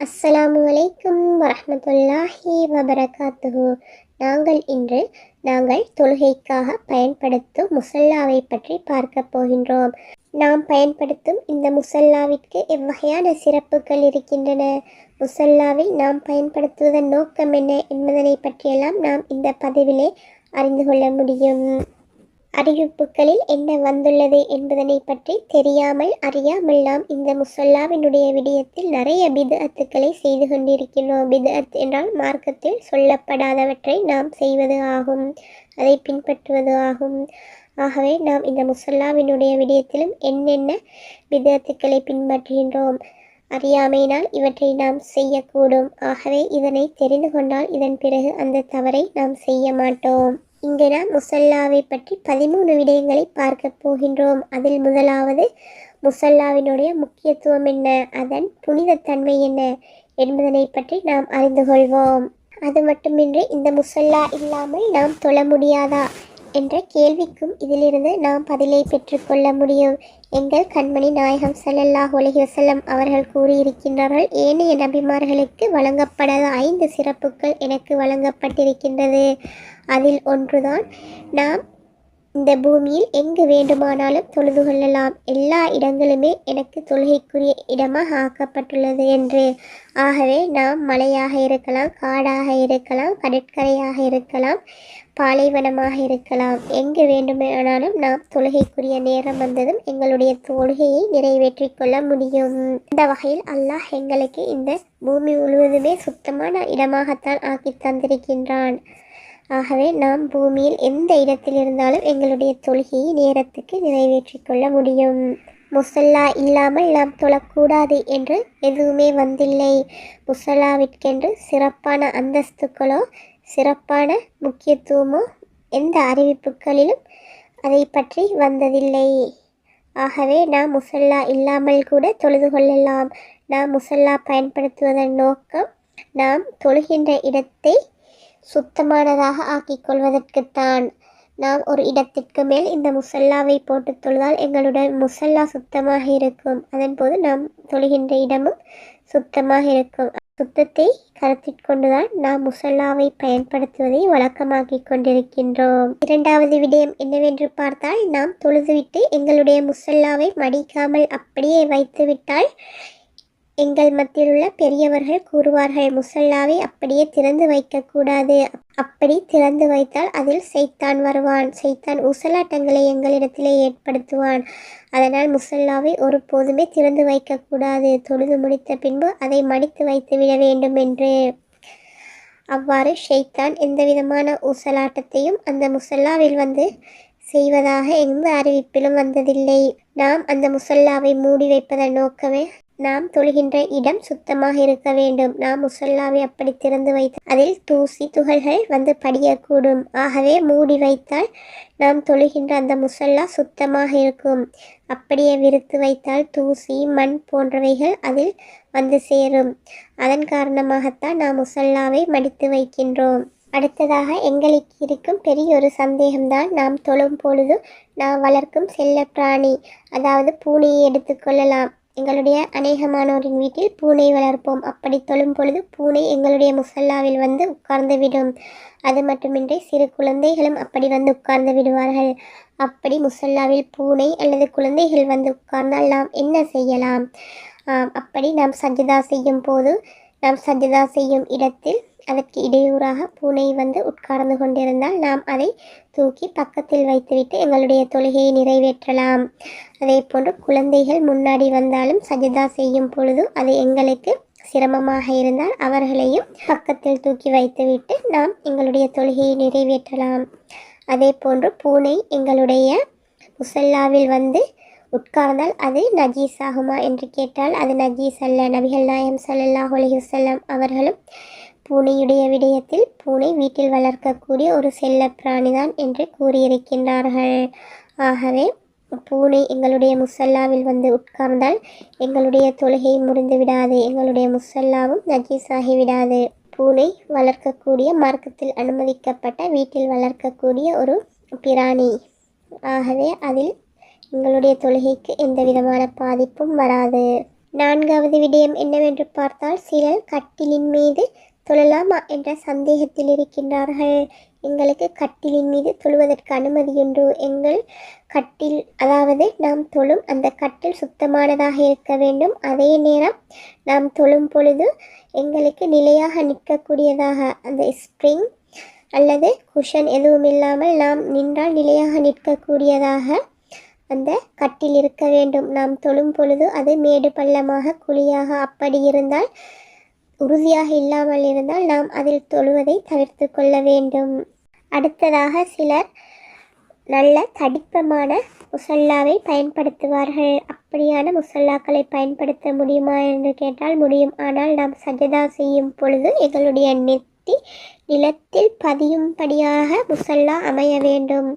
அஸ்ஸலாமு அலைக்கும் வரமத்துல்லாஹி வபரகாத்துஹு. நாங்கள் இன்று நாங்கள் தொழுகைக்காக பயன்படுத்தும் முசல்லாவை பற்றி பார்க்க போகின்றோம். நாம் பயன்படுத்தும் இந்த முசல்லாவிற்கு எவ்வகையான சிறப்புகள் இருக்கின்றன? முசல்லாவில் நாம் பயன்படுத்துவதன் நோக்கம் என்ன என்பதனை பற்றியெல்லாம் நாம் இந்த பதிவிலே அறிந்து கொள்ள முடியும். அறிவிப்புகளில் என்ன வந்துள்ளது என்பதனை பற்றி தெரியாமல் அறியாமல் நாம் இந்த முசல்லாவினுடைய விடயத்தில் நிறைய பிதத்துக்களை செய்து கொண்டிருக்கிறோம் பிதத் என்றால் மார்க்கத்தில் சொல்லப்படாதவற்றை நாம் செய்வது ஆகும். அதை பின்பற்றுவது ஆகும். ஆகவே நாம் இந்த முசல்லாவினுடைய விடயத்திலும் என்னென்ன பிதத்துக்களை பின்பற்றுகின்றோம்? அறியாமையினால் இவற்றை நாம் செய்யக்கூடும். ஆகவே இதனை தெரிந்து கொண்டால் இதன் பிறகு அந்த தவறை நாம் செய்ய மாட்டோம். இங்கு நாம் முசல்லாவை பற்றி பதிமூணு விடயங்களை பார்க்க போகின்றோம். அதில் முதலாவது முசல்லாவினுடைய முக்கியத்துவம் என்ன? அதன் புனிதத்தன்மை என்ன? என்பதனை பற்றி நாம் அறிந்து கொள்வோம். அது மட்டுமின்றி இந்த முசல்லா இல்லாமல் நாம் தொழ முடியாதா? என்ற கேள்விக்கும் இதிலிருந்து நாம் பதிலை பெற்றுக்கொள்ள முடியும். எங்கள் கண்மணி நாயகம் சல்லல்லாஹ் உலகி வசல்லம் அவர்கள் கூறியிருக்கின்றார்கள் ஏனைய நபிமார்களுக்கு வழங்கப்படாத ஐந்து சிறப்புகள் எனக்கு வழங்கப்பட்டிருக்கின்றது. அதில் ஒன்றுதான் நாம் இந்த பூமியில் எங்கு வேண்டுமானாலும் தொழுது கொள்ளலாம். எல்லா இடங்களுமே எனக்கு தொழுகைக்குரிய இடமாக ஆக்கப்பட்டுள்ளது என்று. ஆகவே நாம் மலையாக இருக்கலாம் காடாக இருக்கலாம் கடற்கரையாக இருக்கலாம் பாலைவனமாக இருக்கலாம். எங்கு வேண்டுமானாலும் நாம் தொழுகைக்குரிய நேரம் வந்ததும் எங்களுடைய தொழுகையை நிறைவேற்றி கொள்ள முடியும். இந்த வகையில் அல்லாஹ் எங்களுக்கு இந்த பூமி முழுவதுமே சுத்தமான இடமாகத்தான் ஆக்கி தந்திருக்கின்றான். ஆகவே நாம் பூமியில் எந்த இடத்தில் இருந்தாலும் எங்களுடைய தொழுகையை நேரத்துக்கு நிறைவேற்றி கொள்ள முடியும். முசல்லா இல்லாமல் நாம் தொழக்கூடாது என்று எதுவுமே வந்தில்லை. முசல்லாவிற்கென்று சிறப்பான அந்தஸ்துக்களோ சிறப்பான முக்கியத்துவமோ எந்த அறிவிப்புகளிலும் அதை பற்றி வந்ததில்லை. ஆகவே நாம் முசல்லா இல்லாமல் கூட தொழுது கொள்ளலாம். நாம் முசல்லா பயன்படுத்துவதன் நோக்கம் நாம் தொழுகின்ற இடத்தை சுத்தமானதாக ஆக்கிக் கொள்வதற்குத்தான். நாம் ஒரு இடத்திற்கு மேல் இந்த முசல்லாவை போட்டு தொழுதால் எங்களுடன் முசல்லா சுத்தமாக இருக்கும். அதன்போது நாம் தொழுகின்ற இடமும் சுத்தமாக இருக்கும். சுத்தத்தை கருத்தில் கொண்டுதான் நாம் முசல்லாவை பயன்படுத்துவதை வழக்கமாக்கிக் கொண்டிருக்கின்றோம். இரண்டாவது விடயம் என்னவென்று பார்த்தால் நாம் தொழுதுவிட்டு எங்களுடைய முசல்லாவை மடிக்காமல் அப்படியே வைத்துவிட்டால் எங்கள் மத்தியில் உள்ள பெரியவர்கள் கூறுவார்கள் முசல்லாவை அப்படியே திறந்து வைக்கக்கூடாது. அப்படி திறந்து வைத்தால் அதில் செய்தான் வருவான். செய்தான் ஊசலாட்டங்களை எங்களிடத்திலே ஏற்படுத்துவான். அதனால் முசல்லாவை ஒருபோதுமே திறந்து வைக்கக்கூடாது. தொழுது முடித்த பின்பு அதை மடித்து வைத்து விட வேண்டும் என்று. அவ்வாறு ஷெய்தான் எந்த விதமான ஊசலாட்டத்தையும் அந்த முசல்லாவில் வந்து செய்வதாக எந்த அறிவிப்பிலும் வந்ததில்லை. நாம் அந்த முசல்லாவை மூடி வைப்பதன் நோக்கமே நாம் தொழுகின்ற இடம் சுத்தமாக இருக்க வேண்டும். நாம் முசல்லாவை அப்படி திறந்து வைத்து அதில் தூசி துகள்கள் வந்து படியக்கூடும். ஆகவே மூடி வைத்தால் நாம் தொழுகின்ற அந்த முசல்லா சுத்தமாக இருக்கும். அப்படியே விரித்து வைத்தால் தூசி மண் போன்றவைகள் அதில் வந்து சேரும். அதன் காரணமாகத்தான் நாம் முசல்லாவை மடித்து வைக்கின்றோம். அடுத்ததாக எங்களுக்கு இருக்கும் பெரிய ஒரு சந்தேகம்தான் நாம் தொழும் பொழுது நாம் வளர்க்கும் செல்ல பிராணி அதாவது பூனையை எடுத்துக்கொள்ளலாம் எங்களுடைய அநேகமானோரின் வீட்டில் பூனை வளர்ப்போம். அப்படி தொழும் பொழுது பூனை எங்களுடைய முசல்லாவில் வந்து உட்கார்ந்து விடும். அது மட்டுமின்றி சிறு குழந்தைகளும் அப்படி வந்து உட்கார்ந்து விடுவார்கள். அப்படி முசல்லாவில் பூனை அல்லது குழந்தைகள் வந்து உட்கார்ந்தால் நாம் என்ன செய்யலாம்? அப்படி நாம் சஜிதா செய்யும் போது நாம் சஜிதா செய்யும் இடத்தில் அதற்கு இடையூறாக பூனை வந்து உட்கார்ந்து கொண்டிருந்தால் நாம் அதை தூக்கி பக்கத்தில் வைத்துவிட்டு எங்களுடைய தொழுகையை நிறைவேற்றலாம். அதே போன்று குழந்தைகள் முன்னாடி வந்தாலும் சஜிதா செய்யும் பொழுது அது எங்களுக்கு சிரமமாக இருந்தால் அவர்களையும் பக்கத்தில் தூக்கி வைத்துவிட்டு நாம் எங்களுடைய தொழுகையை நிறைவேற்றலாம். அதே போன்று பூனை எங்களுடைய முசல்லாவில் வந்து உட்கார்ந்தால் அது நஜீஸ் ஆகுமா என்று கேட்டால் அது நஜீஸ் அல்ல. நபிகள் நாயம் சல்லாஹ் அலிஹசல்லாம் அவர்களும் பூனையுடைய விடயத்தில் பூனை வீட்டில் வளர்க்கக்கூடிய ஒரு செல்ல பிராணிதான் என்று கூறியிருக்கின்றார்கள். ஆகவே பூனை எங்களுடைய முசல்லாவில் வந்து உட்கார்ந்தால் எங்களுடைய தொழுகை முடிந்து விடாது எங்களுடைய முசல்லாவும் நஜீஸாகி விடாது. பூனை வளர்க்கக்கூடிய மார்க்கத்தில் அனுமதிக்கப்பட்ட வீட்டில் வளர்க்கக்கூடிய ஒரு பிராணி. ஆகவே அதில் எங்களுடைய தொழுகைக்கு எந்த விதமான பாதிப்பும் வராது. நான்காவது விடயம் என்னவென்று பார்த்தால் சிலர் கட்டிலின் மீது தொழலாமா என்ற சந்தேகத்தில் இருக்கின்றார்கள் எங்களுக்கு கட்டிலின் மீது தொழுவதற்கு அனுமதியுண்டு எங்கள் கட்டில் அதாவது நாம் தொழும் அந்த கட்டில் சுத்தமானதாக இருக்க வேண்டும். அதே நேரம் நாம் தொழும் பொழுது எங்களுக்கு நிலையாக நிற்கக்கூடியதாக அந்த ஸ்ப்ரிங் அல்லது குஷன் எதுவும் இல்லாமல் நாம் நின்றால் நிலையாக நிற்கக்கூடியதாக அந்த கட்டில் இருக்க வேண்டும். நாம் தொழும் பொழுது அது மேடு பள்ளமாக குழியாக அப்படி இருந்தால் உறுதியாக இல்லாமல் இருந்தால் நாம் அதில் தொழுவதை தவிர்த்து கொள்ள வேண்டும். அடுத்ததாக சிலர் நல்ல தடிப்பமான முசல்லாவை பயன்படுத்துவார்கள். அப்படியான முசல்லாக்களை பயன்படுத்த முடியுமா என்று கேட்டால் முடியும். ஆனால் நாம் சஜதா செய்யும் பொழுது எங்களுடைய நெத்தி நிலத்தில் பதியும்படியாக முசல்லா அமைய வேண்டும்.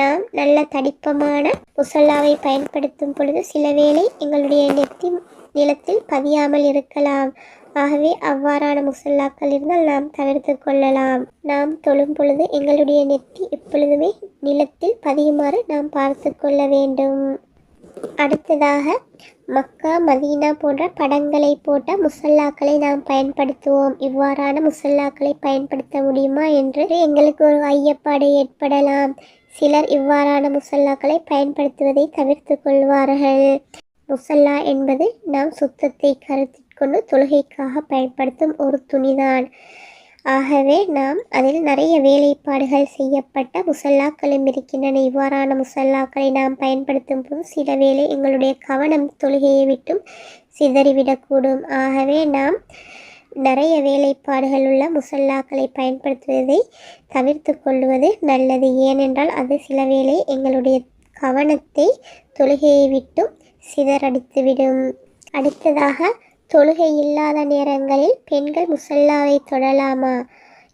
நாம் நல்ல தடிப்பமான முசல்லாவை பயன்படுத்தும் பொழுது சில வேளை எங்களுடைய நெத்தி நிலத்தில் பதியாமல் இருக்கலாம். ஆகவே அவ்வாறான முசல்லாக்கள் இருந்தால் நாம் தவிர்த்து கொள்ளலாம். நாம் தொழும் பொழுது எங்களுடைய நெத்தி எப்பொழுதுமே நிலத்தில் பதியுமாறு நாம் பார்த்து கொள்ள வேண்டும். அடுத்ததாக மக்கா மதீனா போன்ற படங்களை போட்ட முசல்லாக்களை நாம் பயன்படுத்துவோம். இவ்வாறான முசல்லாக்களை பயன்படுத்த முடியுமா என்று எங்களுக்கு ஒரு ஐயப்பாடு ஏற்படலாம். சிலர் இவ்வாறான முசல்லாக்களை பயன்படுத்துவதை தவிர்த்து கொள்வார்கள். முசல்லா என்பது நாம் சுத்தத்தை கருத்து மேற்கொண்டு தொழுகைக்காக பயன்படுத்தும் ஒரு துணிதான். ஆகவே நாம் அதில் நிறைய வேலைப்பாடுகள் செய்யப்பட்ட முசல்லாக்களும் இருக்கின்றன. இவ்வாறான முசல்லாக்களை நாம் பயன்படுத்தும் போது சில வேளை எங்களுடைய கவனம் தொழுகையை விட்டும் சிதறிவிடக்கூடும். ஆகவே நாம் நிறைய வேலைப்பாடுகள் உள்ள முசல்லாக்களை பயன்படுத்துவதை தவிர்த்து கொள்வது நல்லது. ஏனென்றால் அது சில வேளை எங்களுடைய கவனத்தை தொழுகையை விட்டும் சிதறடித்துவிடும். அடுத்ததாக தொழுகை இல்லாத நேரங்களில் பெண்கள் முசல்லாவை தொடலாமா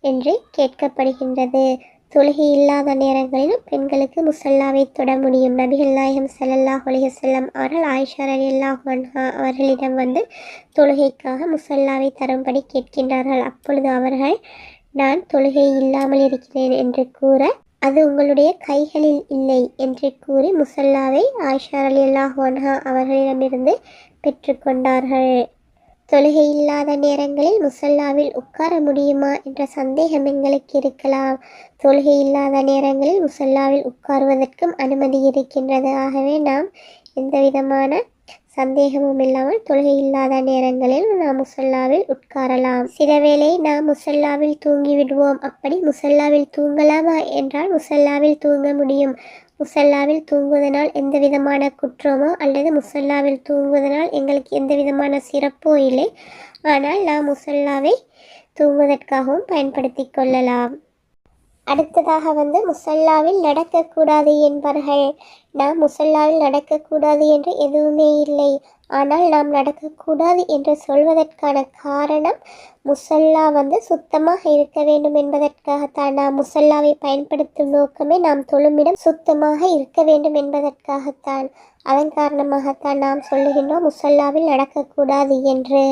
என்று கேட்கப்படுகின்றது. தொழுகை இல்லாத நேரங்களிலும் பெண்களுக்கு முசல்லாவை தொட முடியும். நபிகள் நாயகம் சல்லல்லாஹ் அலிஹசல்லாம் அவர்கள் ஆயிஷா அலி அல்லாஹ் அவர்களிடம் வந்து தொழுகைக்காக முசல்லாவை தரும்படி கேட்கின்றார்கள். அப்பொழுது அவர்கள் நான் தொழுகை இல்லாமல் இருக்கிறேன் என்று கூற அது உங்களுடைய கைகளில் இல்லை என்று கூறி முசல்லாவை ஆயிஷா அலி அல்லாஹ் அவர்களிடமிருந்து பெற்றுக்கொண்டார்கள் தொழுகை இல்லாத நேரங்களில் முசல்லாவில் உட்கார முடியுமா என்ற சந்தேகம் எங்களுக்கு இருக்கலாம். தொழுகை இல்லாத நேரங்களில் முசல்லாவில் உட்காருவதற்கும் அனுமதி இருக்கின்றது. ஆகவே நாம் எந்த விதமான சந்தேகமும் இல்லாமல் தொழுகை இல்லாத நேரங்களில் நாம் முசல்லாவில் உட்காரலாம். சில வேளை நாம் முசல்லாவில் தூங்கி விடுவோம் அப்படி முசல்லாவில் தூங்கலாமா? என்றால் முசல்லாவில் தூங்க முடியும். முசல்லாவில் தூங்குவதனால் எந்த விதமான குற்றமோ அல்லது முசல்லாவில் தூங்குவதனால் எங்களுக்கு எந்த விதமான சிறப்போ இல்லை. ஆனால் நாம் முசல்லாவை தூங்குவதற்காகவும் பயன்படுத்தி கொள்ளலாம். அடுத்ததாக வந்து முசல்லாவில் நடக்கக்கூடாது என்பார்கள். நாம் முசல்லாவில் நடக்கக்கூடாது என்று எதுவுமே இல்லை. ஆனால் நாம் நடக்கக்கூடாது என்று சொல்வதற்கான காரணம் முசல்லா வந்து சுத்தமாக இருக்க வேண்டும் என்பதற்காகத்தான். நாம் முசல்லாவை பயன்படுத்தும் நோக்கமே நாம் தொழுமிடம் சுத்தமாக இருக்க வேண்டும் என்பதற்காகத்தான். அதன் காரணமாகத்தான் நாம் சொல்லுகின்றோம் முசல்லாவில் நடக்கக்கூடாது என்று.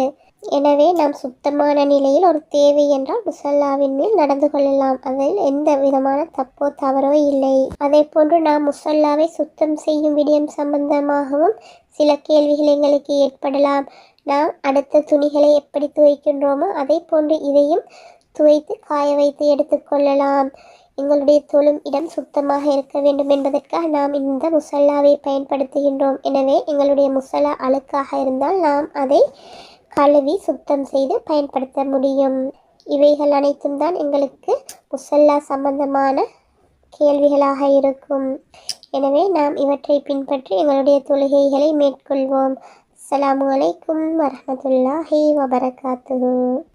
எனவே நாம் சுத்தமான நிலையில் ஒரு தேவை என்றால் முசல்லாவின் மேல் நடந்து கொள்ளலாம். அதில் எந்த விதமான தப்போ தவறோ இல்லை. அதே போன்று நாம் முசல்லாவை சுத்தம் செய்யும் விடயம் சம்பந்தமாகவும் சில கேள்விகள் எங்களுக்கு ஏற்படலாம். நாம் அடுத்த துணிகளை எப்படி துவைக்கின்றோமோ அதே போன்று இதையும் துவைத்து காய வைத்து எடுத்துக்கொள்ளலாம் எங்களுடைய தொழும் இடம் சுத்தமாக இருக்க வேண்டும் என்பதற்காக நாம் இந்த முசல்லாவை பயன்படுத்துகின்றோம். எனவே எங்களுடைய முசல்லா அழுக்காக இருந்தால் நாம் அதை கழுவி சுத்தம் செய்து பயன்படுத்த முடியும். இவைகள் அனைத்தும் தான் எங்களுக்கு முசல்லா சம்பந்தமான கேள்விகளாக இருக்கும். எனவே நாம் இவற்றை பின்பற்றி எங்களுடைய தொழுகைகளை மேற்கொள்வோம். அஸ்ஸலாமு அலைக்கும் வரமத்துல்லாஹி வபரகாத்து